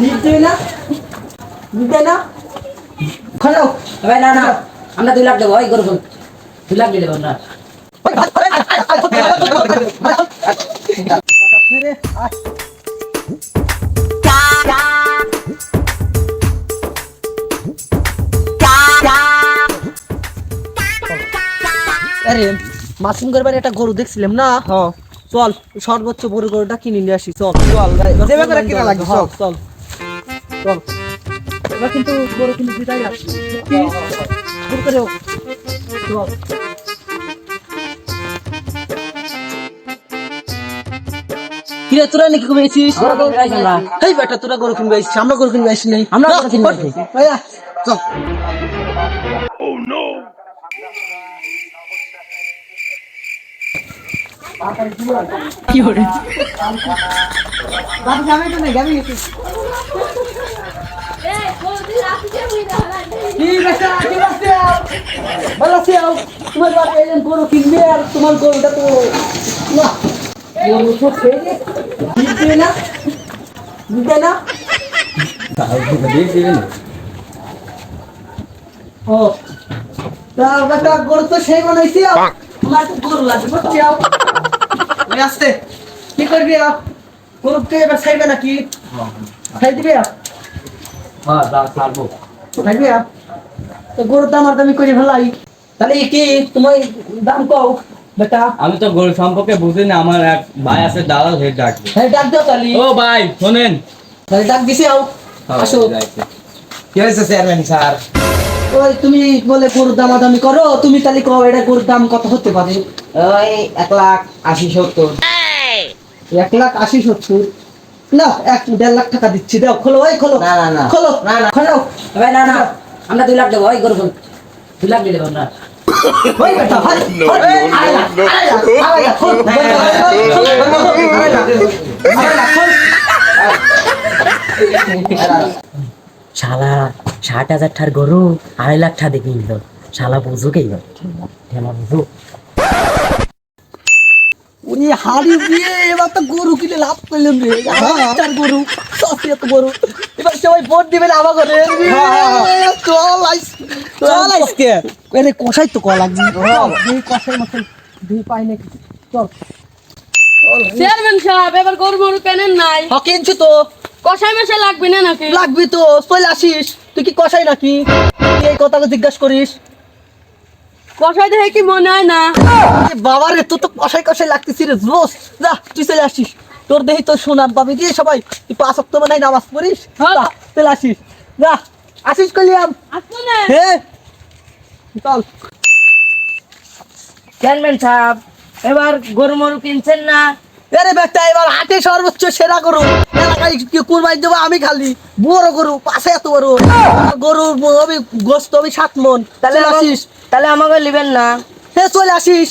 দিতে না দিতে না খলো। ভাই না না আমরা দুই লাখ দেবো ওই গরু দুই লাখ দিয়ে দেবো আমরা আরে মাসুম করবার একটা গরু দেখছিলাম না? হ্যাঁ। চল সর্বোচ্চ বড় গরুটা কিনে নিয়ে আসি চল। চল কিনা লাগবে চল চল। চল। এবার কিন্তু গরু কিন্তু লাগবে কি? শুরু করে। চল। কিরে তোরা নাকি কবে আমরা। এই বেটা তোরা গরু কিনবে এসেছিস? আমরা গরু কিনবে আসি নাই। আমরা গরু কিনবো। হট, ভাইয়া, চল। বাবু যাবে তো না যাবি কি বেটা কি বাসে ভালো আছি তোমার বাড়ি এলেন গরু কিনবে আর তোমার গরুটা তো না গরু তো খেয়ে দিতে না দিতে না। ও তা বেটা গরু তো সেই বানাইছি আও। তো গরু লাগবে বুঝছি আসতে কি করবি আও? গরুকে এবার খাইবে নাকি? খাই দিবে হ্যাঁ দাও ছাড়বো। তো গরুর দাম আর দামি করে ফেলাই। তাহলে কি? তোমার দাম কও বেটা। আমি তো গরু সম্পর্কে বুঝি না আমার এক ভাই আছে দালাল হেড ডাকবে হ্যাঁ ডাক দাও তাহলে। ও ভাই শোনেন। তাহলে ডাক দিছি আও। আসো। কি হয়েছে চেয়ারম্যান স্যার? ওই তুমি বলে গরুর দামাদামি করো তুমি তাহলে কও এটা গরুর দাম কত হতে পারে? ওই এক লাখ আশি সত্তর। এক লাখ আশি সত্তর। না এক দেড় লাখ টাকা দিচ্ছি দাও খোলো ওই খোলো না, না, না। খোলো না, না। খোলো। ভাই না না আমরা দুই লাখ দেবো ওই গরু দুই লাখ দিয়ে দেবো আমরা শালা ষাট হাজার টার গরু আড়াই লাখ টাকা কিনলো শালা বুঝুক এইবার। বুঝুক। হাড়ি দিয়ে এবার তো গরু কিনে লাভ করলেন রে। চার গরু সস্তি এত গরু। এবার সবাই ভোট দিবেন আমার ঘরে চল আইস চল আইসকে এনে কষাই তো কল লাগবে দুই কষাই মশাই দুই পাই নাকি চল। চেয়ারম্যান সাহেব এবার গরু মরু কেনেন নাই? হ কিনছি তো। কষাই মাসে লাগবে না নাকি? লাগবি তো চলে আসিস। তুই কি কষাই নাকি? এই কথা জিজ্ঞাসা করিস। কষাই দেখে কি মনে হয় না? বাবা রে তো কষাই কষাই লাগতেছি রে জোস। যা তুই চলে আসিস। তোর দেহি তোর সোনার দিয়ে সবাই তুই পাঁচ অক্ট মানে নামাজ পড়িস। হ্যাঁ। চলে আসিস। যা আসিস কলিয়াম। চল। চেয়ারম্যান সাহেব এবার গরু মরু কিনছেন না? আরে বেটা এবার হাটে সর্বোচ্চ সেরা গরু। এলাকায় কি কুরবানি দেবো আমি খালি। বড় গরু পাশে এত বড়। আমি গোস্ত আমি সাত মন। তাহলে আসিস। তাহলে আমাকে নেবেন না। হে চলে আসিস।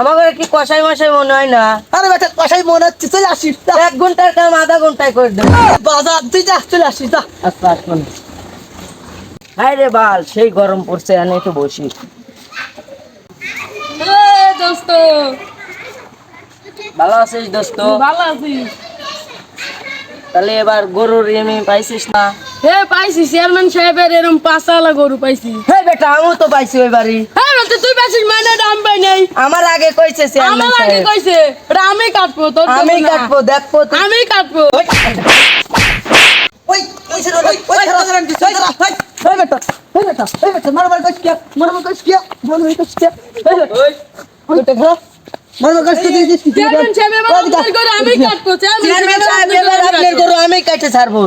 আমাকে কি কষাই মশাই মনে হয় না? আরে বেটা কষাই মনে হচ্ছে চলে আসিস। এক ঘণ্টার কাম আধা ঘন্টায় করে দেবো বাজার তুই যা চলে আসিস যা। আচ্ছা আসুন হাই রে বাল সেই গরম পড়ছে আমি একটু বসি দোস্ত ভালো আছিস দোস্ত? ভালো আছিস তাহলে এবার গরুর এমি পাইছিস না? হে পাইছি চেয়ারম্যান সাহেবের এরম পাঁচওয়ালা গরু পাইছি। হে বেটা আমিও তো পাইছি ওই বাড়ি। হ্যাঁ তুই পাইছিস মানে দাম পাই নাই। আমার আগে কইছে চেয়ারম্যান আমার আগে কইছে ওটা আমি কাটবো তোর আমি। কাটবো দেখব আমি কাটবো। ওই ওই ছেলে ওই ওই ছেলে ওই ওই ওই বেটা ওই বেটা ওই বেটা মারবার কইছ কি? মারবার কইছ কি? মারবার কইছ কি? ওই ওই। দিস কি চেয়ারম্যান সাহেব এবার আপনার গরু আমি কাটবো চেয়ারম্যান সাহেব এবার আপনার গরু আমি কাটে ছাড়বো।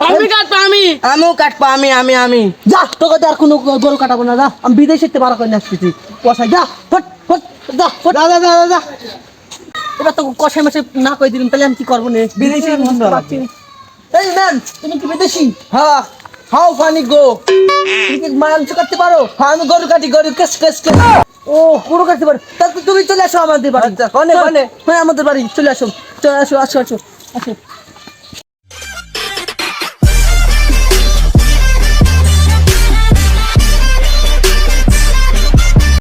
আমি কাটবো আমি। আমিও কাটবো আমি আমি আমি। যা তোকে তো আর কোনো গরু কাটাবো না যা। আমি বিদেশে তে বারো করে আসতেছি কষাই যা ফট ফট যা ফট। যা যা যা যা এবার তো কষাই মাসে না কই দিলাম তাহলে আমি কি করব নে? বিদেশি এই তুমি কি বিদেশি? হ্যাঁ হাউ ফানি গো। তুমি কি মাংস কাটতে পারো? আমি গরু কাটি গরু কেস কেস কেস। ও পুরো কাটতে পারো তাহলে তুমি চলে আসো আমাদের বাড়ি। আচ্ছা, অনেক হ্যাঁ আমাদের বাড়ি। চলে আসো। চলে আসো আসো আসো। আসো।